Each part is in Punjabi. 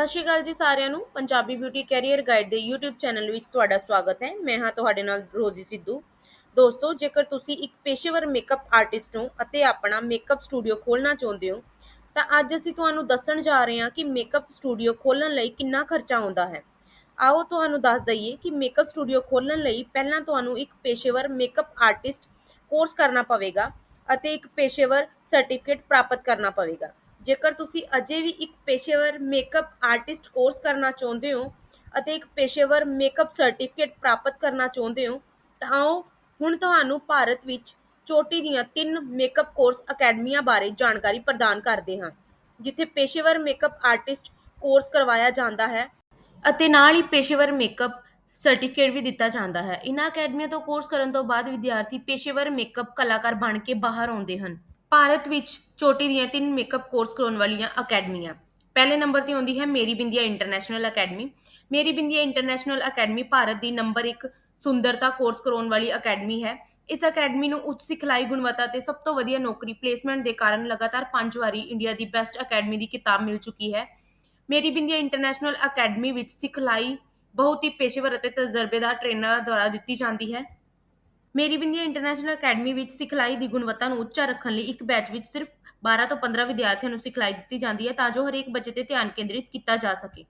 ਸਤਿ ਸ਼੍ਰੀ ਅਕਾਲ ਜੀ ਸਾਰਿਆਂ ਨੂੰ। ਪੰਜਾਬੀ ਬਿਊਟੀ ਕੈਰੀਅਰ ਗਾਈਡ ਦੇ YouTube ਚੈਨਲ ਵਿੱਚ ਤੁਹਾਡਾ ਸਵਾਗਤ ਹੈ। ਮੈਂ ਹਾਂ ਤੁਹਾਡੇ ਨਾਲ ਰੋਜ਼ੀ ਸਿੱਧੂ। ਦੋਸਤੋ, ਜੇਕਰ ਤੁਸੀਂ ਇੱਕ ਪੇਸ਼ੇਵਰ ਮੇਕਅਪ ਆਰਟਿਸਟ ਹੋ ਅਤੇ ਆਪਣਾ ਮੇਕਅਪ ਸਟੂਡੀਓ ਖੋਲ੍ਹਣਾ ਚਾਹੁੰਦੇ ਹੋ, ਤਾਂ ਅੱਜ ਅਸੀਂ ਤੁਹਾਨੂੰ ਦੱਸਣ ਜਾ ਰਹੇ ਹਾਂ ਕਿ ਮੇਕਅਪ ਸਟੂਡੀਓ ਖੋਲ੍ਹਣ ਲਈ ਕਿੰਨਾ ਖਰਚਾ ਆਉਂਦਾ ਹੈ। ਆਓ ਤੁਹਾਨੂੰ ਦੱਸ ਦਈਏ ਕਿ ਮੇਕਅਪ ਸਟੂਡੀਓ ਖੋਲ੍ਹਣ ਲਈ ਪਹਿਲਾਂ ਤੁਹਾਨੂੰ ਇੱਕ ਪੇਸ਼ੇਵਰ ਮੇਕਅਪ ਆਰਟਿਸਟ ਕੋਰਸ ਕਰਨਾ ਪਵੇਗਾ ਅਤੇ ਇੱਕ ਪੇਸ਼ੇਵਰ ਸਰਟੀਫਿਕੇਟ ਪ੍ਰਾਪਤ ਕਰਨਾ ਪਵੇਗਾ। ਜੇਕਰ ਤੁਸੀਂ ਅਜੇ ਵੀ ਇੱਕ ਪੇਸ਼ੇਵਰ ਮੇਕਅਪ ਆਰਟਿਸਟ ਕੋਰਸ ਕਰਨਾ ਚਾਹੁੰਦੇ ਹੋ ਅਤੇ ਇੱਕ ਪੇਸ਼ੇਵਰ ਮੇਕਅਪ ਸਰਟੀਫਿਕੇਟ ਪ੍ਰਾਪਤ ਕਰਨਾ ਚਾਹੁੰਦੇ ਹੋ, ਤਾਂ ਆਓ ਹੁਣ ਤੁਹਾਨੂੰ ਭਾਰਤ ਵਿੱਚ ਚੋਟੀ ਦੀਆਂ ਤਿੰਨ ਮੇਕਅਪ ਕੋਰਸ ਅਕੈਡਮੀਆਂ ਬਾਰੇ ਜਾਣਕਾਰੀ ਪ੍ਰਦਾਨ ਕਰਦੇ ਹਾਂ, ਜਿੱਥੇ ਪੇਸ਼ੇਵਰ ਮੇਕਅਪ ਆਰਟਿਸਟ ਕੋਰਸ ਕਰਵਾਇਆ ਜਾਂਦਾ ਹੈ ਅਤੇ ਨਾਲ ਹੀ ਪੇਸ਼ੇਵਰ ਮੇਕਅਪ ਸਰਟੀਫਿਕੇਟ ਵੀ ਦਿੱਤਾ ਜਾਂਦਾ ਹੈ। ਇਨ੍ਹਾਂ ਅਕੈਡਮੀਆਂ ਤੋਂ ਕੋਰਸ ਕਰਨ ਤੋਂ ਬਾਅਦ ਵਿਦਿਆਰਥੀ ਪੇਸ਼ੇਵਰ ਮੇਕਅਪ ਕਲਾਕਾਰ ਬਣ ਕੇ ਬਾਹਰ ਆਉਂਦੇ ਹਨ। ਭਾਰਤ ਵਿੱਚ ਚੋਟੀ ਦੀਆਂ ਤਿੰਨ ਮੇਕਅਪ ਕੋਰਸ ਕਰਾਉਣ ਵਾਲੀਆਂ ਅਕੈਡਮੀਆਂ। ਪਹਿਲੇ ਨੰਬਰ ਤੇ ਆਉਂਦੀ ਹੈ ਮੇਰੀ Bindiya international academy Meri Bindiya international academy Bharat ਦੀ ਨੰਬਰ 1 ਸੁੰਦਰਤਾ ਕੋਰਸ ਕਰਾਉਣ ਵਾਲੀ ਅਕੈਡਮੀ ਹੈ। ਇਸ ਅਕੈਡਮੀ ਨੂੰ ਉੱਚ ਸਿਖਲਾਈ ਗੁਣਵੱਤਾ ਤੇ ਸਭ ਤੋਂ ਵਧੀਆ ਨੌਕਰੀ ਪਲੇਸਮੈਂਟ ਦੇ ਕਾਰਨ ਲਗਾਤਾਰ 5 ਵਾਰੀ ਇੰਡੀਆ ਦੀ ਬੈਸਟ ਅਕੈਡਮੀ ਦੀ ਕਿਤਾਬ ਮਿਲ ਚੁੱਕੀ ਹੈ। ਮੇਰੀ ਬਿੰਦੀਆ ਇੰਟਰਨੈਸ਼ਨਲ ਅਕੈਡਮੀ ਵਿੱਚ ਸਿਖਲਾਈ ਬਹੁਤ ਹੀ ਪੇਸ਼ੇਵਰ ਅਤੇ ਤਜਰਬੇਦਾਰ ਟ੍ਰੇਨਰਾਂ ਦੁਆਰਾ ਦਿੱਤੀ ਜਾਂਦੀ ਹੈ। ਮੇਰੀ ਬਿੰਦੀਆ ਇੰਟਰਨੈਸ਼ਨਲ ਅਕੈਡਮੀ ਵਿੱਚ ਸਿਖਲਾਈ ਦੀ ਗੁਣਵੱਤਾ ਨੂੰ ਉੱਚਾ ਰੱਖਣ ਲਈ ਇੱਕ ਬੈਚ ਵਿੱਚ ਸਿਰਫ 12 ਤੋਂ 15 ਵਿਦਿਆਰਥੀਆਂ ਨੂੰ ਸਿਖਲਾਈ ਦਿੱਤੀ ਜਾਂਦੀ ਹੈ ਤਾਂ ਜੋ ਹਰੇਕ ਬੱਚੇ ਤੇ ਧਿਆਨ ਕੇਂਦਰਿਤ ਕੀਤਾ ਜਾ ਸਕੇ।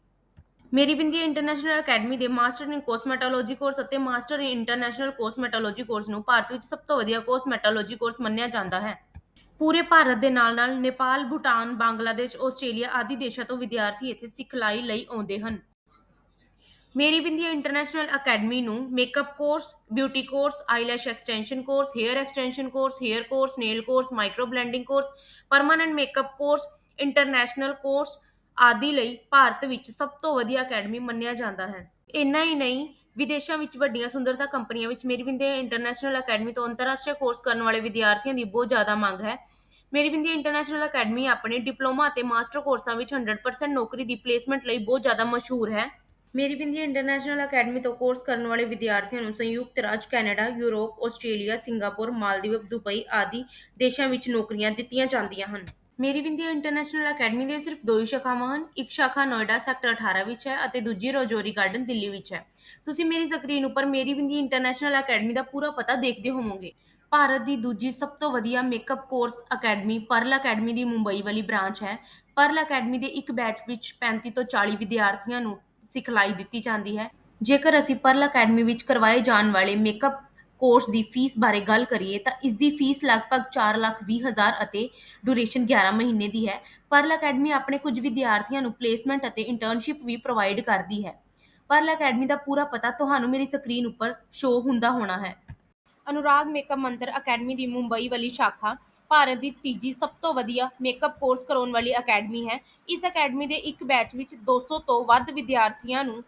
ਮੇਰੀ ਬਿੰਦੀਆ ਇੰਟਰਨੈਸ਼ਨਲ ਅਕੈਡਮੀ ਦੇ ਮਾਸਟਰ ਇਨ ਕੋਸਮੈਟੋਲੋਜੀ ਕੋਰਸ ਅਤੇ master in international cosmetology course ਨੂੰ ਭਾਰਤ ਵਿੱਚ ਸਭ ਤੋਂ ਵਧੀਆ ਕੋਸਮੈਟੋਲੋਜੀ ਕੋਰਸ ਮੰਨਿਆ ਜਾਂਦਾ ਹੈ। ਪੂਰੇ ਭਾਰਤ ਦੇ ਨਾਲ-ਨਾਲ ਨੇਪਾਲ, ਭੂਟਾਨ, ਬੰਗਲਾਦੇਸ਼, ਆਸਟ੍ਰੇਲੀਆ ਆਦਿ ਦੇਸ਼ਾਂ ਤੋਂ ਵਿਦਿਆਰਥੀ ਇੱਥੇ ਸਿਖਲਾਈ ਲਈ ਆਉਂਦੇ ਹਨ। ਮੇਰੀ ਬਿੰਦੀਆ ਇੰਟਰਨੈਸ਼ਨਲ ਅਕੈਡਮੀ ਨੂੰ makeup course beauty course eyelash extension course hair extension course hair course nail course micro blending course permanent makeup course international course ਆਦਿ ਲਈ ਭਾਰਤ ਵਿੱਚ ਸਭ ਤੋਂ ਵਧੀਆ ਅਕੈਡਮੀ ਮੰਨਿਆ ਜਾਂਦਾ ਹੈ। ਇੰਨਾ ਹੀ ਨਹੀਂ, ਵਿਦੇਸ਼ਾਂ ਵਿੱਚ ਵੱਡੀਆਂ ਸੁੰਦਰਤਾ ਕੰਪਨੀਆਂ ਵਿੱਚ ਮੇਰੀ ਬਿੰਦੀਆ ਇੰਟਰਨੈਸ਼ਨਲ ਅਕੈਡਮੀ ਤੋਂ ਅੰਤਰਰਾਸ਼ਟਰੀ ਕੋਰਸ ਕਰਨ ਵਾਲੇ ਵਿਦਿਆਰਥੀਆਂ ਦੀ ਬਹੁਤ ਜ਼ਿਆਦਾ ਮੰਗ ਹੈ। ਮੇਰੀ ਬਿੰਦੀਆ ਇੰਟਰਨੈਸ਼ਨਲ ਅਕੈਡਮੀ ਆਪਣੇ ਡਿਪਲੋਮਾ ਅਤੇ ਮਾਸਟਰ ਕੋਰਸਾਂ ਵਿੱਚ 100% ਨੌਕਰੀ ਦੀ ਪਲੇਸਮੈਂਟ ਲਈ ਬਹੁਤ ਜ਼ਿਆਦਾ ਮਸ਼ਹੂਰ ਹੈ। ਮੇਰੀ ਬਿੰਦੀ ਇੰਟਰਨੈਸ਼ਨਲ ਅਕੈਡਮੀ ਤੋਂ ਕੋਰਸ ਕਰਨ ਵਾਲੇ ਵਿਦਿਆਰਥੀਆਂ ਨੂੰ ਸੰਯੁਕਤ ਰਾਜ, Canada, Europe, Australia, Singapore, Maldives, Dubai ਆਦਿ ਦੇਸ਼ਾਂ ਵਿੱਚ ਨੌਕਰੀਆਂ ਦਿੱਤੀਆਂ ਜਾਂਦੀਆਂ ਹਨ। ਮੇਰੀ ਬਿੰਦੀ ਇੰਟਰਨੈਸ਼ਨਲ ਅਕੈਡਮੀ ਦੀਆਂ ਸਿਰਫ ਦੋ ਹੀ ਸ਼ਾਖਾਵਾਂ ਹਨ। ਇੱਕ ਸ਼ਾਖਾ ਨੋਇਡਾ ਸੈਕਟਰ 18 ਵਿੱਚ ਹੈ ਅਤੇ ਦੂਜੀ ਰੋਜੋਰੀ ਗਾਰਡਨ ਦਿੱਲੀ ਵਿੱਚ ਹੈ। ਤੁਸੀਂ ਮੇਰੀ ਸਕਰੀਨ ਉੱਪਰ ਮੇਰੀ ਬਿੰਦੀ ਇੰਟਰਨੈਸ਼ਨਲ ਅਕੈਡਮੀ ਦਾ ਪੂਰਾ ਪਤਾ ਦੇਖਦੇ ਹੋਵੋਗੇ। ਭਾਰਤ ਦੀ ਦੂਜੀ ਸਭ ਤੋਂ ਵਧੀਆ makeup course academy pearl academy ਦੀ ਮੁੰਬਈ ਵਾਲੀ ਬ੍ਰਾਂਚ ਹੈ। ਪਰਲ ਅਕੈਡਮੀ ਦੇ ਇੱਕ ਬੈਚ ਵਿੱਚ 35 ਤੋਂ 40 ਵਿਦਿਆਰਥੀਆਂ ਨੂੰ ਸਿਖਲਾਈ ਦਿੱਤੀ ਜਾਂਦੀ ਹੈ। ਜੇਕਰ ਅਸੀਂ ਪਰਲ ਅਕੈਡਮੀ ਵਿੱਚ ਕਰਵਾਏ ਜਾਣ ਵਾਲੇ ਮੇਕਅਪ ਕੋਰਸ ਦੀ ਫੀਸ ਬਾਰੇ ਗੱਲ ਕਰੀਏ ਤਾਂ ਇਸ ਦੀ ਫੀਸ ਲਗਭਗ 4 ਲੱਖ 20 ਹਜ਼ਾਰ ਅਤੇ ਡਿਊਰੇਸ਼ਨ 11 ਮਹੀਨੇ ਦੀ ਹੈ। ਪਰਲ ਅਕੈਡਮੀ ਆਪਣੇ ਕੁਝ ਵਿਦਿਆਰਥੀਆਂ ਨੂੰ ਪਲੇਸਮੈਂਟ ਅਤੇ ਇੰਟਰਨਸ਼ਿਪ ਵੀ ਪ੍ਰੋਵਾਈਡ ਕਰਦੀ ਹੈ। ਪਰਲ ਅਕੈਡਮੀ ਦਾ ਪੂਰਾ ਪਤਾ ਤੁਹਾਨੂੰ ਮੇਰੀ ਸਕਰੀਨ ਉੱਪਰ ਸ਼ੋ ਹੁੰਦਾ ਹੋਣਾ ਹੈ। ਅਨੁਰਾਗ ਮੇਕਅਪ ਮੰਤਰ ਅਕੈਡਮੀ ਦੀ ਮੁੰਬਈ ਵਾਲੀ ਸ਼ਾਖਾ ਭਾਰਤ ਦੀ ਤੀਜੀ ਸਭ ਤੋਂ ਵਧੀਆ ਮੇਕਅਪ ਕੋਰਸ ਕਰਾਉਣ ਵਾਲੀ ਅਕੈਡਮੀ ਹੈ। ਇਸ ਅਕੈਡਮੀ ਦੇ ਇੱਕ ਬੈਚ ਵਿੱਚ 200 ਤੋਂ ਵੱਧ ਵਿਦਿਆਰਥੀਆਂ ਨੂੰ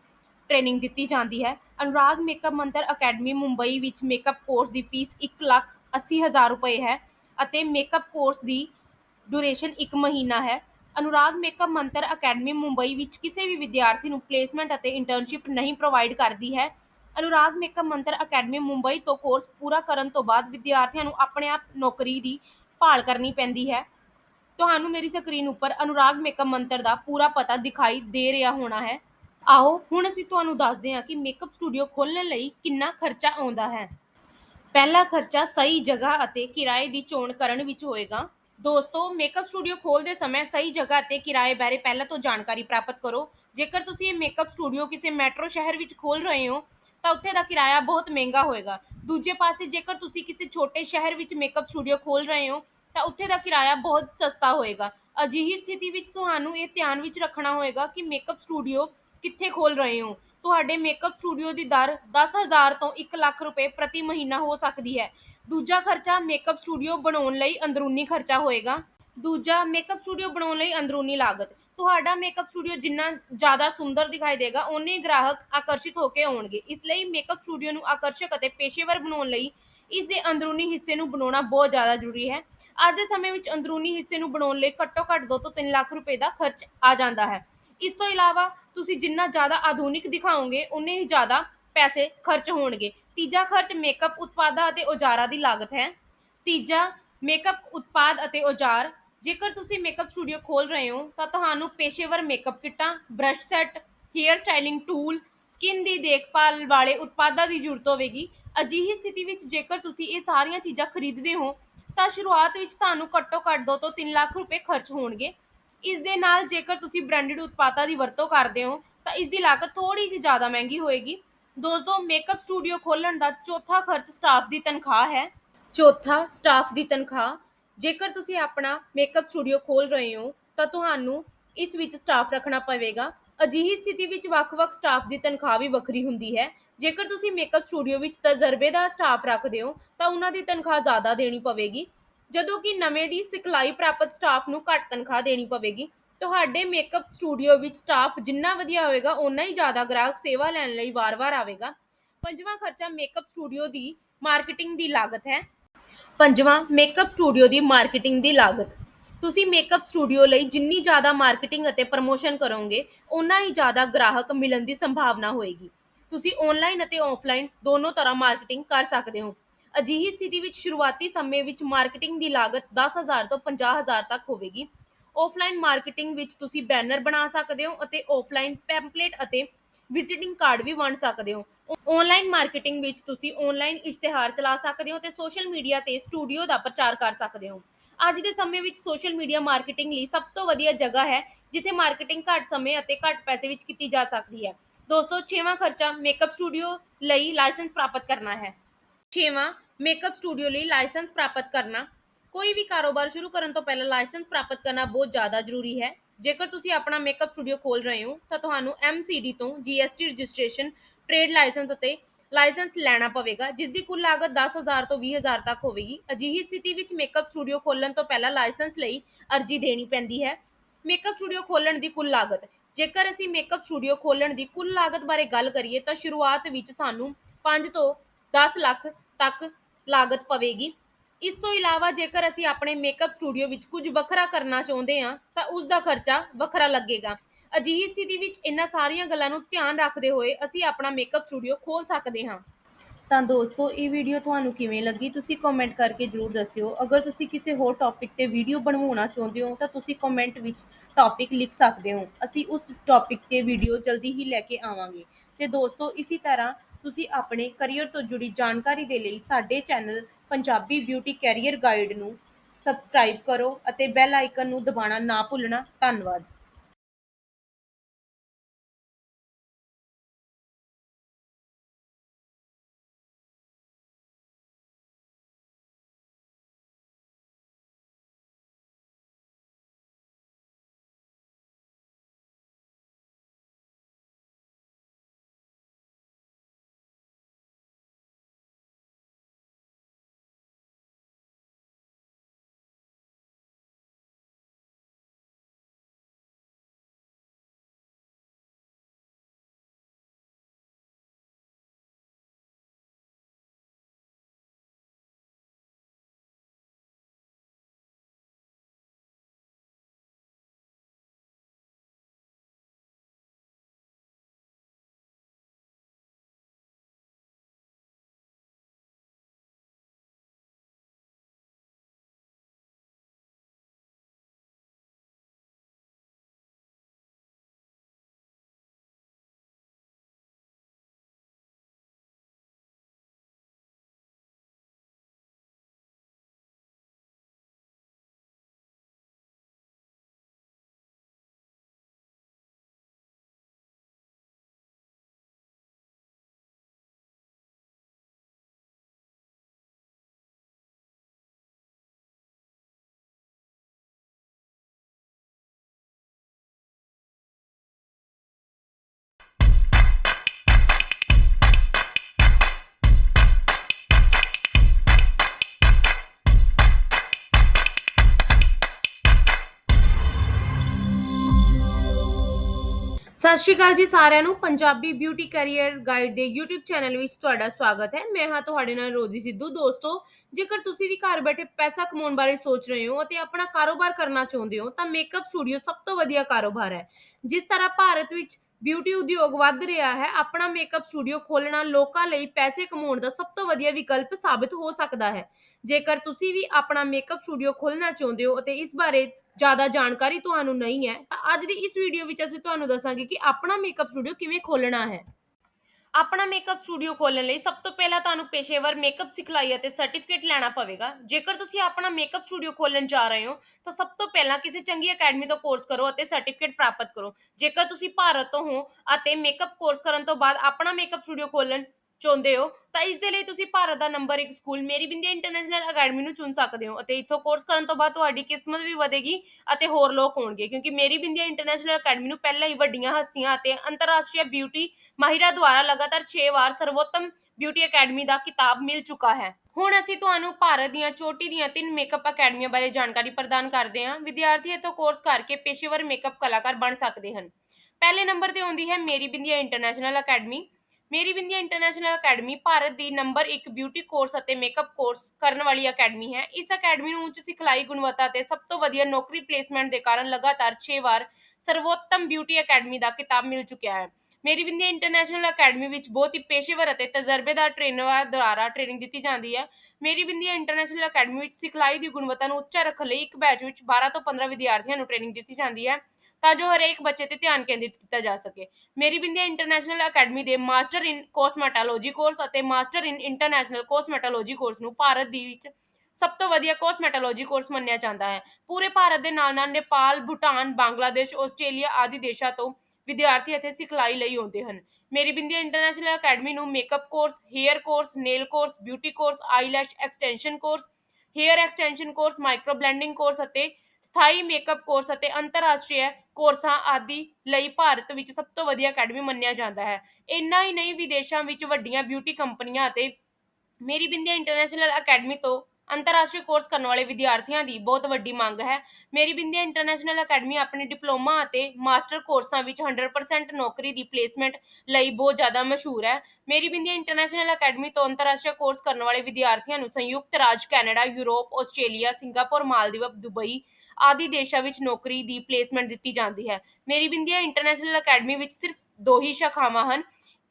ਟ੍ਰੇਨਿੰਗ ਦਿੱਤੀ ਜਾਂਦੀ ਹੈ। ਅਨੁਰਾਗ ਮੇਕਅਪ ਮੰਤਰ ਅਕੈਡਮੀ ਮੁੰਬਈ ਵਿੱਚ ਮੇਕਅਪ ਕੋਰਸ ਦੀ ਫੀਸ 1 ਲੱਖ 80 ਹਜ਼ਾਰ ਰੁਪਏ ਹੈ ਅਤੇ ਮੇਕਅਪ ਕੋਰਸ ਦੀ ਡਿਊਰੇਸ਼ਨ 1 ਮਹੀਨਾ ਹੈ। ਅਨੁਰਾਗ ਮੇਕਅਪ ਮੰਤਰ ਅਕੈਡਮੀ ਮੁੰਬਈ ਵਿੱਚ ਕਿਸੇ ਵੀ ਵਿਦਿਆਰਥੀ ਨੂੰ ਪਲੇਸਮੈਂਟ ਅਤੇ ਇੰਟਰਨਸ਼ਿਪ ਨਹੀਂ ਪ੍ਰੋਵਾਈਡ ਕਰਦੀ ਹੈ। ਅਨੁਰਾਗ ਮੇਕਅਪ ਮੰਤਰ ਅਕੈਡਮੀ ਮੁੰਬਈ ਤੋਂ ਕੋਰਸ ਪੂਰਾ ਕਰਨ ਤੋਂ ਬਾਅਦ ਵਿਦਿਆਰਥੀਆਂ ਨੂੰ ਆਪਣੇ ਆਪ ਨੌਕਰੀ ਦੀ ਭਾਲ ਕਰਨੀ ਪੈਂਦੀ ਹੈ। ਤੁਹਾਨੂੰ ਮੇਰੀ ਸਕਰੀਨ ਉੱਪਰ ਅਨੁਰਾਗ ਮੇਕਅਪ ਮੰਤਰ ਦਾ ਪੂਰਾ ਪਤਾ ਦਿਖਾਈ ਦੇ ਰਿਹਾ ਹੋਣਾ ਹੈ। ਆਓ, ਹੁਣ ਅਸੀਂ ਤੁਹਾਨੂੰ ਦੱਸਦੇ ਹਾਂ ਕਿ ਮੇਕਅਪ ਸਟੂਡੀਓ ਖੋਲ੍ਹਣ ਲਈ ਕਿੰਨਾ ਖਰਚਾ ਆਉਂਦਾ ਹੈ। ਪਹਿਲਾ ਖਰਚਾ ਸਹੀ ਜਗ੍ਹਾ ਅਤੇ ਕਿਰਾਏ ਦੀ ਚੋਣ ਕਰਨ ਵਿੱਚ ਹੋਏਗਾ। ਦੋਸਤੋ ਮੇਕਅਪ ਸਟੂਡੀਓ ਖੋਲ੍ਹਦੇ ਸਮੇਂ ਸਹੀ ਜਗ੍ਹਾ ਅਤੇ ਕਿਰਾਏ ਬਾਰੇ ਪਹਿਲਾਂ ਤੋਂ ਜਾਣਕਾਰੀ ਪ੍ਰਾਪਤ ਕਰੋ। ਜੇਕਰ ਤੁਸੀਂ ਇਹ ਮੇਕਅਪ ਸਟੂਡੀਓ ਕਿਸੇ ਮੈਟਰੋ ਸ਼ਹਿਰ ਵਿੱਚ ਖੋਲ੍ਹ ਰਹੇ ਹੋ ਤਾਂ ਉੱਥੇ ਦਾ ਕਿਰਾਇਆ ਬਹੁਤ ਮਹਿੰਗਾ ਹੋਏਗਾ। ਦੂਜੇ ਪਾਸੇ ਜੇਕਰ ਤੁਸੀਂ ਕਿਸੇ ਛੋਟੇ ਸ਼ਹਿਰ ਵਿੱਚ ਮੇਕਅਪ ਸਟੂਡੀਓ ਖੋਲ੍ਹ ਰਹੇ ਹੋ, ਤਾਂ ਉੱਥੇ ਦਾ ਕਿਰਾਇਆ ਬਹੁਤ ਸਸਤਾ ਹੋਏਗਾ। ਅਜਿਹੀ ਸਥਿਤੀ ਵਿੱਚ ਤੁਹਾਨੂੰ ਇਹ ਧਿਆਨ ਵਿੱਚ ਰੱਖਣਾ ਹੋਏਗਾ ਕਿ ਮੇਕਅਪ ਸਟੂਡੀਓ ਕਿੱਥੇ ਖੋਲ੍ਹ ਰਹੇ ਹੋ। ਤੁਹਾਡੇ ਮੇਕਅਪ ਸਟੂਡੀਓ ਦੀ ਦਰ 10000 ਤੋਂ 1 ਲੱਖ ਰੁਪਏ ਪ੍ਰਤੀ ਮਹੀਨਾ ਹੋ ਸਕਦੀ ਹੈ। ਦੂਜਾ ਖਰਚਾ ਮੇਕਅਪ ਸਟੂਡੀਓ ਬਣਾਉਣ ਲਈ ਅੰਦਰੂਨੀ ਖਰਚਾ ਹੋਏਗਾ। ਦੂਜਾ ਮੇਕਅਪ ਸਟੂਡੀਓ ਬਣਾਉਣ ਲਈ ਅੰਦਰੂਨੀ ਲਾਗਤ। ਤੁਹਾਡਾ ਮੇਕਅਪ ਸਟੂਡੀਓ ਜਿੰਨਾ ਜ਼ਿਆਦਾ ਸੁੰਦਰ ਦਿਖਾਈ ਦੇਗਾ, ਓਨੇ ਗ੍ਰਾਹਕ ਆਕਰਸ਼ਿਤ ਹੋ ਕੇ ਆਉਣਗੇ। ਇਸ ਲਈ ਮੇਕਅਪ ਸਟੂਡੀਓ ਨੂੰ ਆਕਰਸ਼ਕ ਅਤੇ ਪੇਸ਼ੇਵਰ ਬਣਾਉਣ ਲਈ ਇਸ ਦੇ ਅੰਦਰੂਨੀ ਹਿੱਸੇ ਨੂੰ ਬਣਾਉਣਾ ਬਹੁਤ ਜ਼ਿਆਦਾ ਜ਼ਰੂਰੀ ਹੈ। ਅੱਜ ਦੇ ਸਮੇਂ ਵਿੱਚ ਅੰਦਰੂਨੀ ਹਿੱਸੇ ਨੂੰ ਬਣਾਉਣ ਲਈ ਘੱਟੋ ਘੱਟ 2 ਤੋਂ 3 ਲੱਖ ਰੁਪਏ ਦਾ ਖਰਚ ਆ ਜਾਂਦਾ ਹੈ। ਇਸ ਤੋਂ ਇਲਾਵਾ ਤੁਸੀਂ ਜਿੰਨਾ ਜ਼ਿਆਦਾ ਆਧੁਨਿਕ ਦਿਖਾਓਗੇ ਉਨੇ ਹੀ ਜ਼ਿਆਦਾ ਪੈਸੇ ਖਰਚ ਹੋਣਗੇ। ਤੀਜਾ ਖਰਚ ਮੇਕਅਪ ਉਤਪਾਦਾਂ ਅਤੇ ਔਜ਼ਾਰਾਂ ਦੀ ਲਾਗਤ ਹੈ। ਤੀਜਾ ਮੇਕਅਪ ਉਤਪਾਦ ਅਤੇ ਔਜ਼ਾਰ ਜੇਕਰ ਤੁਸੀਂ ਮੇਕਅਪ ਸਟੂਡੀਓ ਖੋਲ ਰਹੇ ਹੋ, ਤਾਂ ਤੁਹਾਨੂੰ ਪੇਸ਼ੇਵਰ ਮੇਕਅਪ ਕਿੱਟਾਂ brush set hair styling tool skin ਦੀ ਦੇਖਭਾਲ ਵਾਲੇ ਉਤਪਾਦਾਂ ਦੀ ਜ਼ਰੂਰਤ ਹੋਵੇਗੀ। ਅਜਿਹੀ ਸਥਿਤੀ ਵਿੱਚ ਜੇਕਰ ਤੁਸੀਂ ਇਹ ਸਾਰੀਆਂ ਚੀਜ਼ਾਂ ਖਰੀਦਦੇ ਹੋ, ਤਾਂ ਸ਼ੁਰੂਆਤ ਵਿੱਚ ਤੁਹਾਨੂੰ ਘੱਟੋ ਘੱਟ 2 ਤੋਂ 3 ਲੱਖ ਰੁਪਏ ਖਰਚ ਹੋਣਗੇ। ਇਸ ਦੇ ਨਾਲ ਜੇਕਰ ਤੁਸੀਂ ਬ੍ਰਾਂਡਡ ਉਤਪਾਦਾਂ ਦੀ ਵਰਤੋਂ ਕਰਦੇ ਹੋ, ਤਾਂ ਇਸ ਦੀ ਲਾਗਤ ਥੋੜੀ ਜਿਹੀ ਜ਼ਿਆਦਾ ਮਹਿੰਗੀ ਹੋਏਗੀ। ਦੋਸਤੋ ਮੇਕਅਪ ਸਟੂਡੀਓ ਖੋਲਣ ਦਾ ਚੌਥਾ ਖਰਚ ਸਟਾਫ ਦੀ ਤਨਖਾਹ ਹੈ। ਚੌਥਾ ਸਟਾਫ ਦੀ ਤਨਖਾਹ ਜੇਕਰ ਤੁਸੀਂ ਆਪਣਾ ਮੇਕਅਪ ਸਟੂਡੀਓ ਖੋਲ ਰਹੇ ਹੋ, ਤਾਂ ਤੁਹਾਨੂੰ ਇਸ ਵਿੱਚ ਸਟਾਫ ਰੱਖਣਾ ਪਵੇਗਾ। ਅਜਿਹੀ ਸਥਿਤੀ ਵਿੱਚ ਵੱਖ-ਵੱਖ ਸਟਾਫ ਦੀ ਤਨਖਾਹ ਵੀ ਵੱਖਰੀ ਹੁੰਦੀ ਹੈ। ਜੇਕਰ ਤੁਸੀਂ ਮੇਕਅਪ ਸਟੂਡੀਓ ਵਿੱਚ ਤਜਰਬੇਦਾਰ ਸਟਾਫ ਰੱਖਦੇ ਹੋ, ਤਾਂ ਉਹਨਾਂ ਦੀ ਤਨਖਾਹ ਜ਼ਿਆਦਾ ਦੇਣੀ ਪਵੇਗੀ। ਜਦੋਂ ਕਿ ਨਵੇਂ ਦੀ ਸਿਖਲਾਈ ਪ੍ਰਾਪਤ ਸਟਾਫ ਨੂੰ ਘੱਟ ਤਨਖਾਹ ਦੇਣੀ ਪਵੇਗੀ, ਤੁਹਾਡੇ ਮੇਕਅਪ ਸਟੂਡੀਓ ਵਿੱਚ ਸਟਾਫ ਜਿੰਨਾ ਵਧੀਆ ਹੋਵੇਗਾ ਓਨਾ ਹੀ ਜ਼ਿਆਦਾ ਗ੍ਰਾਹਕ ਸੇਵਾ ਲੈਣ ਲਈ ਵਾਰ-ਵਾਰ ਆਵੇਗਾ। ਪੰਜਵਾਂ ਖਰਚਾ ਮੇਕਅਪ ਸਟੂਡੀਓ ਦੀ ਮਾਰਕੀਟਿੰਗ ਦੀ ਲਾਗਤ ਹੈ। ਪੰਜਵਾਂ ਮੇਕਅਪ ਸਟੂਡੀਓ ਦੀ ਮਾਰਕੀਟਿੰਗ ਦੀ ਲਾਗਤ। ਤੁਸੀਂ ਮੇਕਅਪ ਸਟੂਡੀਓ ਲਈ ਜਿੰਨੀ ਜ਼ਿਆਦਾ ਮਾਰਕੀਟਿੰਗ ਅਤੇ ਪ੍ਰਮੋਸ਼ਨ ਕਰੋਗੇ ਉਨਾ ਹੀ ਜ਼ਿਆਦਾ ਗ੍ਰਾਹਕ ਮਿਲਣ ਦੀ ਸੰਭਾਵਨਾ ਹੋਏਗੀ। ਤੁਸੀਂ ਆਨਲਾਈਨ ਅਤੇ ਆਫਲਾਈਨ ਦੋਨੋਂ ਤਰ੍ਹਾਂ ਮਾਰਕੀਟਿੰਗ ਕਰ ਸਕਦੇ ਹੋ। ਅਜਿਹੀ ਸਥਿਤੀ ਵਿੱਚ ਸ਼ੁਰੂਆਤੀ ਸਮੇਂ ਵਿੱਚ ਮਾਰਕੀਟਿੰਗ ਦੀ ਲਾਗਤ 10000 ਤੋਂ 50000 ਤੱਕ ਹੋਵੇਗੀ। ਆਫਲਾਈਨ ਮਾਰਕੀਟਿੰਗ ਵਿੱਚ ਤੁਸੀਂ ਬੈਨਰ ਬਣਾ ਸਕਦੇ ਹੋ ਅਤੇ ਆਫਲਾਈਨ ਪੈਂਪਲੇਟ ਅਤੇ ਵਿਜ਼ਿਟਿੰਗ ਕਾਰਡ ਵੀ ਵੰਡ ਸਕਦੇ ਹੋ। ਆਨਲਾਈਨ ਮਾਰਕੀਟਿੰਗ ਵਿੱਚ ਤੁਸੀਂ ਆਨਲਾਈਨ ਇਸ਼ਤਿਹਾਰ ਚਲਾ ਸਕਦੇ ਹੋ ਤੇ ਸੋਸ਼ਲ ਮੀਡੀਆ ਤੇ ਸਟੂਡੀਓ ਦਾ ਪ੍ਰਚਾਰ ਕਰ ਸਕਦੇ ਹੋ। ਅੱਜ ਦੇ ਸਮੇਂ ਵਿੱਚ ਸੋਸ਼ਲ ਮੀਡੀਆ ਮਾਰਕੀਟਿੰਗ ਲਈ ਸਭ ਤੋਂ ਵਧੀਆ ਜਗ੍ਹਾ ਹੈ, ਜਿੱਥੇ ਮਾਰਕੀਟਿੰਗ ਘੱਟ ਸਮੇਂ ਅਤੇ ਘੱਟ ਪੈਸੇ ਵਿੱਚ ਕੀਤੀ ਜਾ ਸਕਦੀ ਹੈ। ਦੋਸਤੋ, ਛੇਵਾਂ ਖਰਚਾ ਮੇਕਅਪ ਸਟੂਡੀਓ ਲਈ ਲਾਇਸੈਂਸ ਪ੍ਰਾਪਤ ਕਰਨਾ ਹੈ। ਛੇਵਾਂ ਮੇਕਅਪ ਸਟੂਡੀਓ ਲਈ ਲਾਇਸੈਂਸ ਪ੍ਰਾਪਤ ਕਰਨਾ। ਕੋਈ ਵੀ ਕਾਰੋਬਾਰ ਸ਼ੁਰੂ ਕਰਨ ਤੋਂ ਪਹਿਲਾਂ ਲਾਇਸੈਂਸ ਪ੍ਰਾਪਤ ਕਰਨਾ ਬਹੁਤ ਜ਼ਿਆਦਾ ਜ਼ਰੂਰੀ ਹੈ। ਜੇਕਰ ਤੁਸੀਂ ਆਪਣਾ ਮੇਕਅਪ ਸਟੂਡੀਓ ਖੋਲ ਰਹੇ ਹੋ, ਤਾਂ ਤੁਹਾਨੂੰ MCD ਤੋਂ GST ਰਜਿਸਟ੍ਰੇਸ਼ਨ ਟ੍ਰੇਡ ਲਾਇਸੈਂਸ ਅਤੇ ਲਾਇਸੈਂਸ ਲੈਣਾ ਪਵੇਗਾ ਜਿਸ ਦੀ ਕੁੱਲ ਲਾਗਤ 10000 ਤੋਂ 20000 ਤੱਕ ਹੋਵੇਗੀ। ਅਜਿਹੀ ਸਥਿਤੀ ਵਿੱਚ ਮੇਕਅਪ ਸਟੂਡੀਓ ਖੋਲਣ ਤੋਂ ਪਹਿਲਾਂ ਲਾਇਸੈਂਸ ਲਈ ਅਰਜ਼ੀ ਦੇਣੀ ਪੈਂਦੀ ਹੈ। ਮੇਕਅਪ ਸਟੂਡੀਓ ਖੋਲਣ ਦੀ ਕੁੱਲ ਲਾਗਤ, ਜੇਕਰ ਅਸੀਂ ਮੇਕਅਪ ਸਟੂਡੀਓ ਖੋਲਣ ਦੀ ਕੁੱਲ ਲਾਗਤ ਬਾਰੇ ਗੱਲ ਕਰੀਏ, ਤਾਂ ਸ਼ੁਰੂਆਤ ਵਿੱਚ ਸਾਨੂੰ 5 ਤੋਂ 10 ਲੱਖ ਤੱਕ ਲਾਗਤ ਪਵੇਗੀ। ਇਸ ਤੋਂ ਇਲਾਵਾ ਜੇਕਰ ਅਸੀਂ ਆਪਣੇ ਮੇਕਅਪ ਸਟੂਡੀਓ ਵਿੱਚ ਕੁਝ ਵੱਖਰਾ ਕਰਨਾ ਚਾਹੁੰਦੇ ਹਾਂ, ਤਾਂ ਉਸ ਦਾ ਖਰਚਾ ਵੱਖਰਾ ਲੱਗੇਗਾ। ਅਜਿਹੀ ਸਥਿਤੀ ਵਿੱਚ ਇਹਨਾਂ ਸਾਰੀਆਂ ਗੱਲਾਂ ਨੂੰ ਧਿਆਨ ਰੱਖਦੇ ਹੋਏ ਅਸੀਂ ਆਪਣਾ ਮੇਕਅਪ ਸਟੂਡੀਓ ਖੋਲ ਸਕਦੇ ਹਾਂ। ਤਾਂ ਦੋਸਤੋ, ਇਹ ਵੀਡੀਓ ਤੁਹਾਨੂੰ ਕਿਵੇਂ ਲੱਗੀ? ਤੁਸੀਂ ਕਮੈਂਟ ਕਰਕੇ ਜਰੂਰ ਦੱਸਿਓ। ਅਗਰ ਤੁਸੀਂ ਕਿਸੇ ਹੋਰ ਟੌਪਿਕ ਤੇ ਵੀਡੀਓ ਬਣਵਾਉਣਾ ਚਾਹੁੰਦੇ ਹੋ, ਤਾਂ ਤੁਸੀਂ ਕਮੈਂਟ ਵਿੱਚ ਟੌਪਿਕ ਲਿਖ ਸਕਦੇ ਹੋ। ਅਸੀਂ ਉਸ ਟੌਪਿਕ ਤੇ ਵੀਡੀਓ ਜਲਦੀ ਹੀ ਲੈ ਕੇ ਆਵਾਂਗੇ। ਤੇ ਦੋਸਤੋ, ਇਸੇ ਤਰ੍ਹਾਂ ਤੁਸੀਂ ਆਪਣੇ ਕੈਰੀਅਰ ਤੋਂ ਜੁੜੀ ਜਾਣਕਾਰੀ ਦੇ ਲਈ ਸਾਡੇ channel Punjabi beauty career guide ਨੂੰ ਸਬਸਕ੍ਰਾਈਬ ਕਰੋ ਅਤੇ ਬੈਲ ਆਈਕਨ ਨੂੰ ਦਬਾਉਣਾ ਨਾ ਭੁੱਲਣਾ। ਧੰਨਵਾਦ। ਸਤਿ ਸ਼੍ਰੀ ਅਕਾਲ ਜੀ ਸਾਰਿਆਂ ਨੂੰ। ਪੰਜਾਬੀ ਬਿਊਟੀ ਕੈਰੀਅਰ ਗਾਈਡ ਦੇ YouTube ਚੈਨਲ ਵਿੱਚ ਤੁਹਾਡਾ ਸਵਾਗਤ ਹੈ। ਮੈਂ ਹਾਂ ਤੁਹਾਡੇ ਨਾਲ ਰੋਜ਼ੀ ਸਿੱਧੂ। ਦੋਸਤੋ, ਜੇਕਰ ਤੁਸੀਂ ਵੀ ਘਰ ਬੈਠੇ ਪੈਸਾ ਕਮਾਉਣ ਬਾਰੇ ਸੋਚ ਰਹੇ ਹੋ ਅਤੇ ਆਪਣਾ ਕਾਰੋਬਾਰ ਕਰਨਾ ਚਾਹੁੰਦੇ ਹੋ, ਤਾਂ ਮੇਕਅਪ ਸਟੂਡੀਓ ਸਭ ਤੋਂ ਵਧੀਆ ਕਾਰੋਬਾਰ ਹੈ। ਜਿਸ ਤਰ੍ਹਾਂ ਭਾਰਤ ਵਿੱਚ ਬਿਊਟੀ ਉਦਯੋਗ ਵੱਧ ਰਿਹਾ ਹੈ, ਆਪਣਾ ਮੇਕਅਪ ਸਟੂਡੀਓ ਖੋਲਣਾ ਲੋਕਾਂ ਲਈ ਪੈਸੇ ਕਮਾਉਣ ਦਾ ਸਭ ਤੋਂ ਵਧੀਆ ਵਿਕਲਪ ਸਾਬਿਤ ਹੋ ਸਕਦਾ ਹੈ। ਜੇਕਰ ਤੁਸੀਂ ਵੀ ਆਪਣਾ ਮੇਕਅਪ ਸਟੂਡੀਓ ਖੋਲਣਾ ਚਾਹੁੰਦੇ ਹੋ ਅਤੇ ਇਸ ਬਾਰੇ ਜ਼ਿਆਦਾ ਜਾਣਕਾਰੀ ਤੁਹਾਨੂੰ ਨਹੀਂ ਹੈ, ਤਾਂ ਅੱਜ ਦੀ ਇਸ ਵੀਡੀਓ ਵਿੱਚ ਅਸੀਂ ਤੁਹਾਨੂੰ ਦੱਸਾਂਗੇ ਕਿ ਆਪਣਾ ਮੇਕਅਪ ਸਟੂਡੀਓ ਕਿਵੇਂ ਖੋਲਣਾ ਹੈ। ਆਪਣਾ ਮੇਕਅਪ ਸਟੂਡੀਓ ਖੋਲਣ ਲਈ ਸਭ ਤੋਂ ਪਹਿਲਾਂ ਤੁਹਾਨੂੰ ਪੇਸ਼ੇਵਰ ਮੇਕਅਪ ਸਿਖਲਾਈ ਅਤੇ ਸਰਟੀਫਿਕੇਟ ਲੈਣਾ ਪਵੇਗਾ। ਜੇਕਰ ਤੁਸੀਂ ਆਪਣਾ ਮੇਕਅਪ ਸਟੂਡੀਓ ਖੋਲਣ ਜਾ ਰਹੇ ਹੋ, ਤਾਂ ਸਭ ਤੋਂ ਪਹਿਲਾਂ ਕਿਸੇ ਚੰਗੀ ਅਕੈਡਮੀ ਤੋਂ ਕੋਰਸ ਕਰੋ ਅਤੇ ਸਰਟੀਫਿਕੇਟ ਪ੍ਰਾਪਤ ਕਰੋ। ਜੇਕਰ ਤੁਸੀਂ ਭਾਰਤ ਤੋਂ ਹੋ ਅਤੇ ਮੇਕਅਪ ਕੋਰਸ ਕਰਨ ਤੋਂ ਬਾਅਦ ਆਪਣਾ ਮੇਕਅਪ ਸਟੂਡੀਓ ਖੋਲਣ ਚਾਹੁੰਦੇ ਹੋ, ਤਾਂ ਇਸ ਦੇ ਲਈ ਤੁਸੀਂ ਭਾਰਤ ਦਾ ਨੰਬਰ 1 ਸਕੂਲ ਮੇਰੀ ਬਿੰਦੀਆਂ ਇੰਟਰਨੈਸ਼ਨਲ ਅਕੈਡਮੀ ਨੂੰ ਚੁਣ ਸਕਦੇ ਹੋ ਅਤੇ ਇੱਥੋਂ ਕੋਰਸ ਕਰਨ ਤੋਂ ਬਾਅਦ ਤੁਹਾਡੀ ਕਿਸਮਤ ਵੀ ਵਧੇਗੀ ਅਤੇ ਹੋਰ ਲੋਕ ਹੋਣਗੇ ਕਿਉਂਕਿ ਮੇਰੀ ਬਿੰਦੀਆਂ ਇੰਟਰਨੈਸ਼ਨਲ ਅਕੈਡਮੀ ਨੂੰ ਪਹਿਲਾਂ ਹੀ ਵੱਡੀਆਂ ਹਸਤੀਆਂ ਅਤੇ ਅੰਤਰਰਾਸ਼ਟਰੀ ਬਿਊਟੀ ਮਾਹਿਰਾਂ ਦੁਆਰਾ ਲਗਾਤਾਰ 6 ਵਾਰ ਸਰਵੋਤਮ ਬਿਊਟੀ ਅਕੈਡਮੀ ਦਾ ਖਿਤਾਬ ਮਿਲ ਚੁੱਕਾ ਹੈ। ਹੁਣ ਅਸੀਂ ਤੁਹਾਨੂੰ ਭਾਰਤ ਦੀਆਂ ਚੋਟੀ ਦੀਆਂ ਤਿੰਨ ਮੇਕਅਪ ਅਕੈਡਮੀਆਂ ਬਾਰੇ ਜਾਣਕਾਰੀ ਪ੍ਰਦਾਨ ਕਰਦੇ ਹਾਂ। ਵਿਦਿਆਰਥੀ ਇੱਥੋਂ ਕੋਰਸ ਕਰਕੇ ਪੇਸ਼ੇਵਰ ਮੇਕਅਪ ਕਲਾਕਾਰ ਬਣ ਸਕਦੇ ਹਨ। ਪਹਿਲੇ ਨੰਬਰ ਤੇ ਆਉਂਦੀ ਹੈ ਮੇਰੀ Bindiya international academy Meri Bindiya international academy Bharat ਦੀ ਨੰਬਰ 1 ਬਿਊਟੀ ਕੋਰਸ ਅਤੇ ਮੇਕਅਪ ਕੋਰਸ ਕਰਨ ਵਾਲੀ ਅਕੈਡਮੀ ਹੈ। ਇਸ ਅਕੈਡਮੀ ਨੂੰ ਉੱਚ ਸਿਖਲਾਈ ਗੁਣਵੱਤਾ ਅਤੇ ਸਭ ਤੋਂ ਵਧੀਆ ਨੌਕਰੀ ਪਲੇਸਮੈਂਟ ਦੇ ਕਾਰਨ ਲਗਾਤਾਰ 6 ਵਾਰ ਸਰਵੋਤਮ ਬਿਊਟੀ ਅਕੈਡਮੀ ਦਾ ਖਿਤਾਬ ਮਿਲ ਚੁੱਕਿਆ ਹੈ। ਮੇਰੀ ਬਿੰਦੀਆਂ ਇੰਟਰਨੈਸ਼ਨਲ ਅਕੈਡਮੀ ਵਿੱਚ ਬਹੁਤ ਹੀ ਪੇਸ਼ੇਵਰ ਅਤੇ ਤਜਰਬੇਦਾਰ ਟ੍ਰੇਨਰਾਂ ਦੁਆਰਾ ਟ੍ਰੇਨਿੰਗ ਦਿੱਤੀ ਜਾਂਦੀ ਹੈ। ਮੇਰੀ ਬਿੰਦੀਆ ਇੰਟਰਨੈਸ਼ਨਲ ਅਕੈਡਮੀ ਵਿੱਚ ਸਿਖਲਾਈ ਦੀ ਗੁਣਵੱਤਾ ਨੂੰ ਉੱਚਾ ਰੱਖਣ ਲਈ ਇੱਕ ਬੈਚ ਵਿੱਚ 12 ਤੋਂ 15 ਵਿਦਿਆਰਥੀਆਂ ਨੂੰ ਟ੍ਰੇਨਿੰਗ ਦਿੱਤੀ ਜਾਂਦੀ ਹੈ। ਤਾਂ ਜੋ ਹਰੇਕ ਬੱਚੇ ਤੇ ਧਿਆਨ ਕੇਂਦਰਿਤ ਕੀਤਾ ਜਾ ਸਕੇ। ਮੇਰੀ ਬਿੰਦੀਆਂ ਇੰਟਰਨੈਸ਼ਨਲ ਅਕੈਡਮੀ ਦੇ ਮਾਸਟਰ ਇਨ ਕੋਸਮੈਟੋਲੋਜੀ ਕੋਰਸ ਅਤੇ master in international cosmetology course ਨੂੰ ਭਾਰਤ ਦੀ ਵਿੱਚ ਸਭ ਤੋਂ ਵਧੀਆ ਕੋਸਮੈਟੋਲੋਜੀ ਕੋਰਸ ਮੰਨਿਆ ਜਾਂਦਾ ਹੈ। ਪੂਰੇ ਭਾਰਤ ਦੇ ਨਾਲ ਨਾਲ ਨੇਪਾਲ, ਭੂਟਾਨ, ਬੰਗਲਾਦੇਸ਼, ਆਸਟ੍ਰੇਲੀਆ ਆਦਿ ਦੇਸ਼ਾਂ ਤੋਂ ਵਿਦਿਆਰਥੀ ਇੱਥੇ ਸਿਖਲਾਈ ਲਈ ਆਉਂਦੇ ਹਨ। ਮੇਰੀ ਬਿੰਦੀਆਂ ਇੰਟਰਨੈਸ਼ਨਲ ਅਕੈਡਮੀ ਨੂੰ makeup course hair course nail course beauty course eyelash extension course hair extension course micro blending course ਅਤੇ ਸਥਾਈ ਮੇਕਅਪ ਕੋਰਸ ਅਤੇ ਅੰਤਰਰਾਸ਼ਟਰੀ ਕੋਰਸਾਂ ਆਦਿ ਲਈ ਭਾਰਤ ਵਿੱਚ ਸਭ ਤੋਂ ਵਧੀਆ ਅਕੈਡਮੀ ਮੰਨਿਆ ਜਾਂਦਾ ਹੈ। ਇੰਨਾ ਹੀ ਨਹੀਂ, ਵਿਦੇਸ਼ਾਂ ਵਿੱਚ ਵੱਡੀਆਂ ਬਿਊਟੀ ਕੰਪਨੀਆਂ ਅਤੇ ਮੇਰੀ ਬਿੰਦੀਆਂ ਇੰਟਰਨੈਸ਼ਨਲ ਅਕੈਡਮੀ ਤੋਂ ਅੰਤਰਰਾਸ਼ਟਰੀ ਕੋਰਸ ਕਰਨ ਵਾਲੇ ਵਿਦਿਆਰਥੀਆਂ ਦੀ ਬਹੁਤ ਵੱਡੀ ਮੰਗ ਹੈ। ਮੇਰੀ ਬਿੰਦੀਆਂ ਇੰਟਰਨੈਸ਼ਨਲ ਅਕੈਡਮੀ ਆਪਣੇ ਡਿਪਲੋਮਾ ਅਤੇ ਮਾਸਟਰ ਕੋਰਸਾਂ ਵਿੱਚ 100% ਨੌਕਰੀ ਦੀ ਪਲੇਸਮੈਂਟ ਲਈ ਬਹੁਤ ਜ਼ਿਆਦਾ ਮਸ਼ਹੂਰ ਹੈ। ਮੇਰੀ ਬਿੰਦੀਆਂ ਇੰਟਰਨੈਸ਼ਨਲ ਅਕੈਡਮੀ ਤੋਂ ਅੰਤਰਰਾਸ਼ਟਰੀ ਕੋਰਸ ਕਰਨ ਵਾਲੇ ਵਿਦਿਆਰਥੀਆਂ ਨੂੰ ਸੰਯੁਕਤ ਰਾਜ Canada, Europe, Australia, Singapore, Maldives, Dubai ਆਦਿ ਦੇਸ਼ਾਂ ਵਿੱਚ ਨੌਕਰੀ ਦੀ ਪਲੇਸਮੈਂਟ ਦਿੱਤੀ ਜਾਂਦੀ ਹੈ। ਮੇਰੀ ਬਿੰਦੀਆਂ ਇੰਟਰਨੈਸ਼ਨਲ ਅਕੈਡਮੀ ਵਿੱਚ ਸਿਰਫ ਦੋ ਹੀ ਸ਼ਾਖਾਵਾਂ ਹਨ।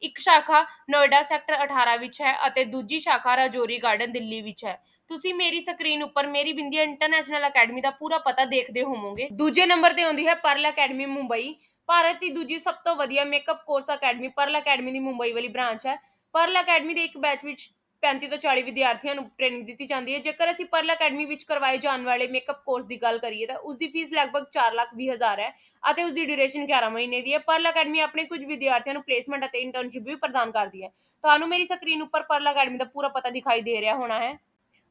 ਇੱਕ ਸ਼ਾਖਾ ਨੋਇਡਾ ਸੈਕਟਰ 18 ਵਿੱਚ ਹੈ ਅਤੇ ਦੂਜੀ ਸ਼ਾਖਾ ਰਾਜੌਰੀ ਗਾਰਡਨ ਦਿੱਲੀ ਵਿੱਚ ਹੈ। ਤੁਸੀਂ ਮੇਰੀ ਸਕਰੀਨ ਉੱਪਰ ਮੇਰੀ ਬਿੰਦੀਆਂ ਇੰਟਰਨੈਸ਼ਨਲ ਅਕੈਡਮੀ ਦਾ ਪੂਰਾ ਪਤਾ ਦੇਖਦੇ ਹੋਵੋਗੇ। ਦੂਜੇ ਨੰਬਰ ਤੇ ਆਉਂਦੀ ਹੈ ਪਰਲ ਅਕੈਡਮੀ ਮੁੰਬਈ ਭਾਰਤ ਦੀ ਦੂਜੀ ਸਭ ਤੋਂ ਵਧੀਆ makeup course academy pearl academy ਦੀ ਮੁੰਬਈ ਵਾਲੀ ਬ੍ਰਾਂਚ ਹੈ। ਪਰਲ ਅਕੈਡਮੀ ਦੇ ਇੱਕ ਬੈਚ ਵਿੱਚ 35 ਤੋਂ 40 ਵਿਦਿਆਰਥੀਆਂ ਨੂੰ ਟ੍ਰੇਨਿੰਗ ਦਿੱਤੀ ਜਾਂਦੀ ਹੈ। ਜੇਕਰ ਅਸੀਂ ਪਰਲ ਅਕੈਡਮੀ ਵਿੱਚ ਕਰਵਾਏ ਜਾਣ ਵਾਲੇ ਮੇਕਅਪ ਕੋਰਸ ਦੀ ਗੱਲ ਕਰੀਏ ਤਾਂ ਉਸ ਦੀ ਫੀਸ ਲਗਭਗ 4 ਲੱਖ 20 ਹਜ਼ਾਰ ਹੈ ਅਤੇ ਉਸ ਦੀ ਡਿਊਰੇਸ਼ਨ 11 ਮਹੀਨੇ ਦੀ ਹੈ। ਪਰਲ ਅਕੈਡਮੀ ਆਪਣੇ ਕੁਝ ਵਿਦਿਆਰਥੀਆਂ ਨੂੰ ਪਲੇਸਮੈਂਟ ਅਤੇ ਇੰਟਰਨਸ਼ਿਪ ਵੀ ਪ੍ਰਦਾਨ ਕਰਦੀ ਹੈ। ਤੁਹਾਨੂੰ ਮੇਰੀ ਸਕਰੀਨ ਉੱਪਰ ਪਰਲ ਅਕੈਡਮੀ ਦਾ ਪੂਰਾ ਪਤਾ ਦਿਖਾਈ ਦੇ ਰਿਹਾ ਹੋਣਾ ਹੈ।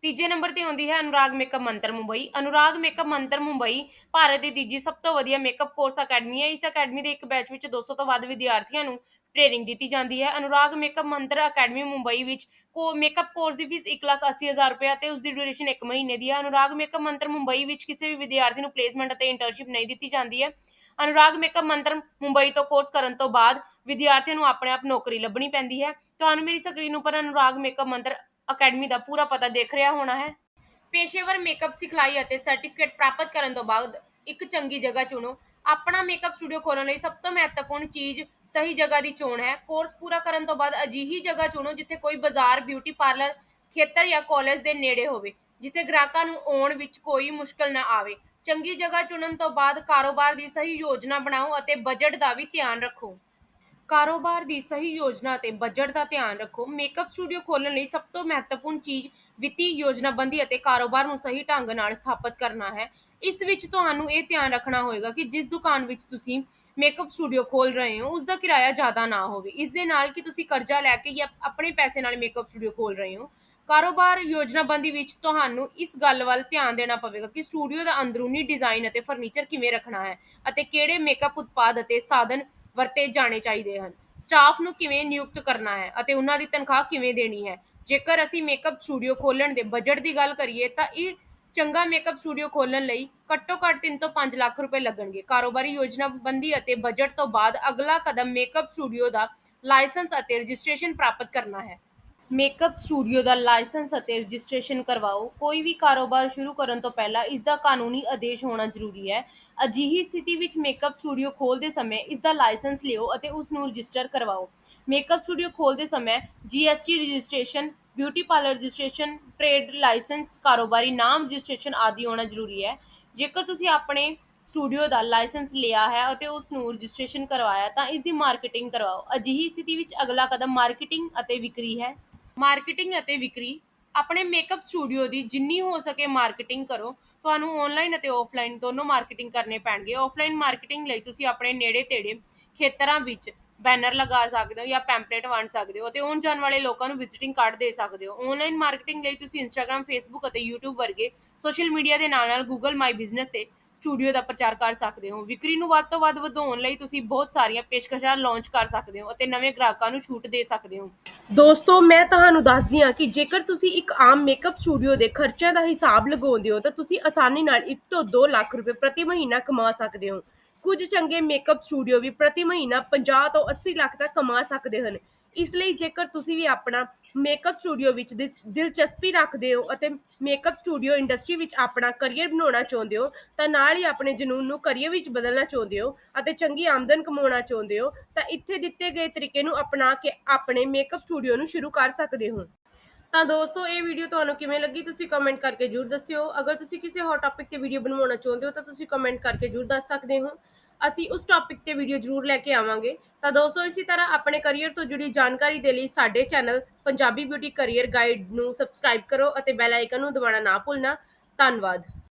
ਤੀਜੇ ਨੰਬਰ ਤੇ ਆਉਂਦੀ ਹੈ ਅਨੁਰਾਗ ਮੇਕਅਪ ਮੰਤਰ ਮੁੰਬਈ। ਅਨੁਰਾਗ ਮੇਕਅਪ ਮੰਤਰ ਮੁੰਬਈ ਭਾਰਤ ਦੀ ਤੀਜੀ ਸਭ ਤੋਂ ਵਧੀਆ ਮੇਕਅਪ ਕੋਰਸ ਅਕੈਡਮੀ ਹੈ। ਇਸ ਅਕੈਡਮੀ ਦੇ ਇੱਕ ਬੈਚ ਵਿੱਚ 200 ਤੋਂ ਵੱਧ ਵਿਦਿਆਰਥੀਆਂ ਨੂੰ ਟ੍ਰੇਨਿੰਗ ਦਿੱਤੀ ਜਾਂਦੀ ਹੈ। ਅਨੁਰਾਗ ਮੇਕਅਪ ਮੰਤਰ ਅਕੈਡਮੀ ਮੁੰਬਈ ਵਿੱਚ ਕੋ ਮੇਕਅਪ ਕੋਰਸ ਦੀ ਫੀਸ 180000 ਰੁਪਏ ਅਤੇ ਉਸ ਦੀ ਡਿਊਰੇਸ਼ਨ 1 ਮਹੀਨੇ ਦੀ ਹੈ। ਅਨੁਰਾਗ ਮੇਕਅਪ ਮੰਤਰ ਮੁੰਬਈ ਵਿੱਚ ਕਿਸੇ ਵੀ ਵਿਦਿਆਰਥੀ ਨੂੰ ਪਲੇਸਮੈਂਟ ਅਤੇ ਇੰਟਰਨਸ਼ਿਪ ਨਹੀਂ ਦਿੱਤੀ ਜਾਂਦੀ ਹੈ। ਅਨੁਰਾਗ ਮੇਕਅਪ ਮੰਤਰ ਮੁੰਬਈ ਤੋਂ ਕੋਰਸ ਕਰਨ ਤੋਂ ਬਾਅਦ ਵਿਦਿਆਰਥੀਆਂ ਨੂੰ ਆਪਣੇ ਆਪ ਨੌਕਰੀ ਲੱਭਣੀ ਪੈਂਦੀ ਹੈ। ਤੁਹਾਨੂੰ ਮੇਰੀ ਸਕਰੀਨ ਉੱਪਰ ਅਨੁਰਾਗ ਮੇਕਅਪ ਮੰਤਰ ਅਕੈਡਮੀ ਦਾ ਪੂਰਾ ਪਤਾ ਦੇਖ ਰਿਹਾ ਹੋਣਾ ਹੈ। ਪੇਸ਼ੇਵਰ ਮੇਕਅਪ ਸਿਖਲਾਈ ਅਤੇ ਸਰਟੀਫਿਕੇਟ ਪ੍ਰਾਪਤ ਕਰਨ ਤੋਂ ਬਾਅਦ ਇੱਕ ਚੰਗੀ ਜਗ੍ਹਾ ਚੁਣੋ। ਆਪਣਾ ਮੇਕਅਪ ਸਟੂਡੀਓ ਖੋਲ੍ਹਣ ਲਈ ਸਭ ਤੋਂ ਮਹੱਤਵਪੂਰਨ ਚੀਜ਼ ਸਹੀ ਜਗ੍ਹਾ ਦੀ ਚੋਣ ਹੈ। ਕੋਰਸ ਪੂਰਾ ਕਰਨ ਤੋਂ ਬਾਅਦ ਅਜਿਹੀ ਜਗ੍ਹਾ ਚੁਣੋ ਜਿੱਥੇ ਕੋਈ ਬਾਜ਼ਾਰ ਬਿਊਟੀ ਪਾਰਲਰ ਖੇਤਰ ਜਾਂ ਕਾਲਜ ਦੇ ਨੇੜੇ ਹੋਵੇ, ਜਿੱਥੇ ਗ੍ਰਾਹਕਾਂ ਨੂੰ ਆਉਣ ਵਿੱਚ ਕੋਈ ਮੁਸ਼ਕਲ ਨਾ ਆਵੇ। ਚੰਗੀ ਜਗ੍ਹਾ ਚੁਣਨ ਤੋਂ ਬਾਅਦ ਕਾਰੋਬਾਰ ਦੀ ਸਹੀ ਯੋਜਨਾ ਬਣਾਓ ਅਤੇ ਬਜਟ ਦਾ ਵੀ ਧਿਆਨ ਰੱਖੋ। ਕਾਰੋਬਾਰ ਦੀ ਸਹੀ ਯੋਜਨਾ ਅਤੇ ਬਜਟ ਦਾ ਧਿਆਨ ਰੱਖੋ। ਮੇਕਅਪ ਸਟੂਡੀਓ ਖੋਲ੍ਹਣ ਲਈ ਸਭ ਤੋਂ ਮਹੱਤਵਪੂਰਨ ਚੀਜ਼ ਵਿੱਤੀ ਯੋਜਨਾਬੰਦੀ ਅਤੇ ਕਾਰੋਬਾਰ ਨੂੰ ਸਹੀ ਢੰਗ ਨਾਲ ਸਥਾਪਿਤ ਕਰਨਾ ਹੈ। ਇਸ ਵਿੱਚ ਤੁਹਾਨੂੰ ਇਹ ਧਿਆਨ ਰੱਖਣਾ ਹੋਵੇਗਾ ਕਿ ਜਿਸ ਦੁਕਾਨ ਵਿੱਚ ਤੁਸੀਂ ਮੇਕਅਪ ਸਟੂਡੀਓ ਖੋਲ ਰਹੇ ਹੋ ਉਸ ਦਾ ਕਿਰਾਇਆ ਜ਼ਿਆਦਾ ਨਾ ਹੋਵੇ। ਇਸ ਦੇ ਨਾਲ ਕਿ ਤੁਸੀਂ ਕਰਜ਼ਾ ਲੈ ਕੇ ਜਾਂ ਆਪਣੇ ਪੈਸੇ ਨਾਲ ਮੇਕਅਪ ਸਟੂਡੀਓ ਖੋਲ ਰਹੇ ਹੋ? ਕਾਰੋਬਾਰ ਯੋਜਨਾਬੰਦੀ ਵਿੱਚ ਤੁਹਾਨੂੰ ਇਸ ਗੱਲ ਵੱਲ ਧਿਆਨ ਦੇਣਾ ਪਵੇਗਾ ਕਿ ਸਟੂਡੀਓ ਦਾ ਅੰਦਰੂਨੀ ਡਿਜ਼ਾਈਨ ਅਤੇ ਫਰਨੀਚਰ ਕਿਵੇਂ ਰੱਖਣਾ ਹੈ ਅਤੇ ਕਿਹੜੇ ਮੇਕਅਪ ਉਤਪਾਦ ਅਤੇ ਸਾਧਨ ਵਰਤੇ ਜਾਣੇ ਚਾਹੀਦੇ ਹਨ। ਸਟਾਫ ਨੂੰ ਕਿਵੇਂ ਨਿਯੁਕਤ ਕਰਨਾ ਹੈ ਅਤੇ ਉਹਨਾਂ ਦੀ ਤਨਖਾਹ ਕਿਵੇਂ ਦੇਣੀ ਹੈ? ਜੇਕਰ ਅਸੀਂ ਮੇਕਅਪ ਸਟੂਡੀਓ ਖੋਲਣ ਦੇ ਬਜਟ ਦੀ ਗੱਲ ਕਰੀਏ ਤਾਂ ਇਹ ਚੰਗਾ ਮੇਕਅਪ ਸਟੂਡੀਓ ਖੋਲਣ ਲਈ ਘੱਟੋ ਘੱਟ 3 ਤੋਂ 5 ਲੱਖ ਰੁਪਏ ਲੱਗਣਗੇ। ਕਾਰੋਬਾਰੀ ਯੋਜਨਾਬੰਦੀ ਅਤੇ ਬਜਟ ਤੋਂ ਬਾਅਦ ਅਗਲਾ ਕਦਮ ਮੇਕਅਪ ਸਟੂਡੀਓ ਦਾ ਲਾਇਸੈਂਸ ਅਤੇ ਰਜਿਸਟ੍ਰੇਸ਼ਨ ਪ੍ਰਾਪਤ ਕਰਨਾ ਹੈ। ਮੇਕਅਪ ਸਟੂਡੀਓ ਦਾ ਲਾਇਸੈਂਸ ਅਤੇ ਰਜਿਸਟ੍ਰੇਸ਼ਨ ਕਰਵਾਓ। ਕੋਈ ਵੀ ਕਾਰੋਬਾਰ ਸ਼ੁਰੂ ਕਰਨ ਤੋਂ ਪਹਿਲਾਂ ਇਸ ਦਾ ਕਾਨੂੰਨੀ ਆਦੇਸ਼ ਹੋਣਾ ਜ਼ਰੂਰੀ ਹੈ। ਅਜਿਹੀ ਸਥਿਤੀ ਵਿੱਚ ਮੇਕਅਪ ਸਟੂਡੀਓ ਖੋਲ੍ਹਦੇ ਸਮੇਂ ਇਸ ਦਾ ਲਾਇਸੈਂਸ ਲਿਓ ਅਤੇ ਉਸ ਨੂੰ ਰਜਿਸਟਰ ਕਰਵਾਓ। ਮੇਕਅਪ ਸਟੂਡੀਓ ਖੋਲਦੇ ਸਮੇਂ GST registration, beauty parlour registration, trade license, ਕਾਰੋਬਾਰੀ ਨਾਮ ਰਜਿਸਟ੍ਰੇਸ਼ਨ ਆਦਿ ਹੋਣਾ ਜ਼ਰੂਰੀ ਹੈ। ਜੇਕਰ ਤੁਸੀਂ ਆਪਣੇ ਸਟੂਡੀਓ ਦਾ ਲਾਇਸੈਂਸ ਲਿਆ ਹੈ ਅਤੇ ਉਸ ਨੂੰ ਰਜਿਸਟ੍ਰੇਸ਼ਨ ਕਰਵਾਇਆ ਤਾਂ ਇਸ ਦੀ ਮਾਰਕੀਟਿੰਗ ਕਰਵਾਓ। ਅਜਿਹੀ ਸਥਿਤੀ ਵਿੱਚ ਅਗਲਾ ਕਦਮ ਮਾਰਕੀਟਿੰਗ ਅਤੇ ਵਿਕਰੀ ਹੈ। ਮਾਰਕੀਟਿੰਗ ਅਤੇ ਵਿਕਰੀ। ਆਪਣੇ ਮੇਕਅਪ ਸਟੂਡੀਓ ਦੀ ਜਿੰਨੀ ਹੋ ਸਕੇ ਮਾਰਕੀਟਿੰਗ ਕਰੋ। ਤੁਹਾਨੂੰ ਆਨਲਾਈਨ ਅਤੇ ਆਫਲਾਈਨ ਦੋਨੋਂ ਮਾਰਕੀਟਿੰਗ ਕਰਨੇ ਪੈਣਗੇ। ਆਫਲਾਈਨ ਮਾਰਕੀਟਿੰਗ ਲਈ ਤੁਸੀਂ ਆਪਣੇ ਨੇੜੇ ਤੇੜੇ ਖੇਤਰਾਂ ਵਿੱਚ ਬੈਨਰ ਲਗਾ ਸਕਦੇ ਹੋ ਜਾਂ ਪੈਂਪਲੇਟ ਵੰਡ ਸਕਦੇ ਹੋ ਅਤੇ ਆਉਣ ਜਾਣ ਵਾਲੇ ਲੋਕਾਂ ਨੂੰ ਵਿਜ਼ਿਟਿੰਗ ਕਾਰਡ ਦੇ ਸਕਦੇ ਹੋ। ਆਨਲਾਈਨ ਮਾਰਕੀਟਿੰਗ ਲਈ ਤੁਸੀਂ ਇੰਸਟਾਗ੍ਰam ਫੇਸਬੁੱਕ ਅਤੇ YouTube ਵਰਗੇ ਸੋਸ਼ਲ ਮੀਡੀਆ ਦੇ ਨਾਲ ਨਾਲ Google ਮਾਈ ਬਿਜ਼ਨਸ ਤੇ ਸਟੂਡੀਓ ਦਾ ਪ੍ਰਚਾਰ ਕਰ ਸਕਦੇ ਹੋ। ਵਿਕਰੀ ਨੂੰ ਵੱਧ ਤੋਂ ਵੱਧ ਵਧਾਉਣ ਲਈ ਤੁਸੀਂ ਬਹੁਤ ਸਾਰੀਆਂ ਪੇਸ਼ਕਸ਼ਾਂ ਲਾਂਚ ਕਰ ਸਕਦੇ ਹੋ ਅਤੇ ਨਵੇਂ ਗ੍ਰਾਹਕਾਂ ਨੂੰ ਛੂਟ ਦੇ ਸਕਦੇ ਹੋ। ਦੋਸਤੋ, ਮੈਂ ਤੁਹਾਨੂੰ ਦੱਸਦੀ ਹਾਂ ਕਿ ਜੇਕਰ ਤੁਸੀਂ ਇੱਕ ਆਮ ਮੇਕਅਪ ਸਟੂਡੀਓ ਦੇ ਖਰਚਿਆਂ ਦਾ ਹਿਸਾਬ ਲਗਾਉਂਦੇ ਹੋ ਤਾਂ ਤੁਸੀਂ ਆਸਾਨੀ ਨਾਲ 1 ਤੋਂ 2 ਲੱਖ ਰੁਪਏ ਪ੍ਰਤੀ ਮਹੀਨਾ ਕਮਾ ਸਕਦੇ ਹੋ। ਕੁਝ ਚੰਗੇ ਮੇਕਅਪ ਸਟੂਡੀਓ ਵੀ ਪ੍ਰਤੀ ਮਹੀਨਾ 50 ਤੋਂ 80 ਲੱਖ ਤੱਕ ਕਮਾ ਸਕਦੇ ਹਨ। ਇਸ ਲਈ ਜੇਕਰ ਤੁਸੀਂ ਵੀ ਆਪਣਾ ਮੇਕਅਪ ਸਟੂਡੀਓ ਵਿੱਚ ਦਿਸ- ਦਿਲਚਸਪੀ ਰੱਖਦੇ ਹੋ ਅਤੇ ਮੇਕਅਪ ਸਟੂਡੀਓ ਇੰਡਸਟਰੀ ਵਿੱਚ ਆਪਣਾ ਕਰੀਅਰ ਬਣਾਉਣਾ ਚਾਹੁੰਦੇ ਹੋ, ਤਾਂ ਨਾਲ ਹੀ ਆਪਣੇ ਜਨੂੰਨ ਨੂੰ ਕਰੀਅਰ ਵਿੱਚ ਬਦਲਣਾ ਚਾਹੁੰਦੇ ਹੋ ਅਤੇ ਚੰਗੀ ਆਮਦਨ ਕਮਾਉਣਾ ਚਾਹੁੰਦੇ ਹੋ, ਤਾਂ ਇੱਥੇ ਦਿੱਤੇ ਗਏ ਤਰੀਕੇ ਨੂੰ ਅਪਣਾ ਕੇ ਆਪਣੇ ਮੇਕਅਪ ਸਟੂਡੀਓ ਨੂੰ ਸ਼ੁਰੂ ਕਰ ਸਕਦੇ ਹੋ। ਤਾਂ ਦੋਸਤੋ, ਇਹ ਵੀਡੀਓ ਤੁਹਾਨੂੰ ਕਿਵੇਂ ਲੱਗੀ ਤੁਸੀਂ ਕਮੈਂਟ ਕਰਕੇ ਜਰੂਰ ਦੱਸਿਓ। ਅਗਰ ਤੁਸੀਂ ਕਿਸੇ ਹੋਰ ਟੌਪਿਕ ਤੇ ਵੀਡੀਓ ਬਣਵਾਉਣਾ ਚਾਹੁੰਦੇ ਹੋ ਤਾਂ ਤੁਸੀਂ ਕਮੈਂਟ ਕਰਕੇ ਜਰੂਰ ਦੱਸ ਸਕਦੇ ਹੋ। ਅਸੀਂ ਉਸ ਟੌਪਿਕ ਤੇ ਵੀਡੀਓ ਜਰੂਰ ਲੈ ਕੇ ਆਵਾਂਗੇ। ਤਾਂ ਦੋਸਤੋ, ਇਸੇ ਤਰ੍ਹਾਂ ਆਪਣੇ ਕਰੀਅਰ ਤੋਂ ਜੁੜੀ ਜਾਣਕਾਰੀ ਦੇ ਲਈ ਸਾਡੇ channel Punjabi beauty career guide ਨੂੰ ਸਬਸਕ੍ਰਾਈਬ ਕਰੋ ਅਤੇ ਬੈਲ ਆਈਕਨ ਨੂੰ ਦਬਾਉਣਾ ਨਾ ਭੁੱਲਣਾ। ਧੰਨਵਾਦ।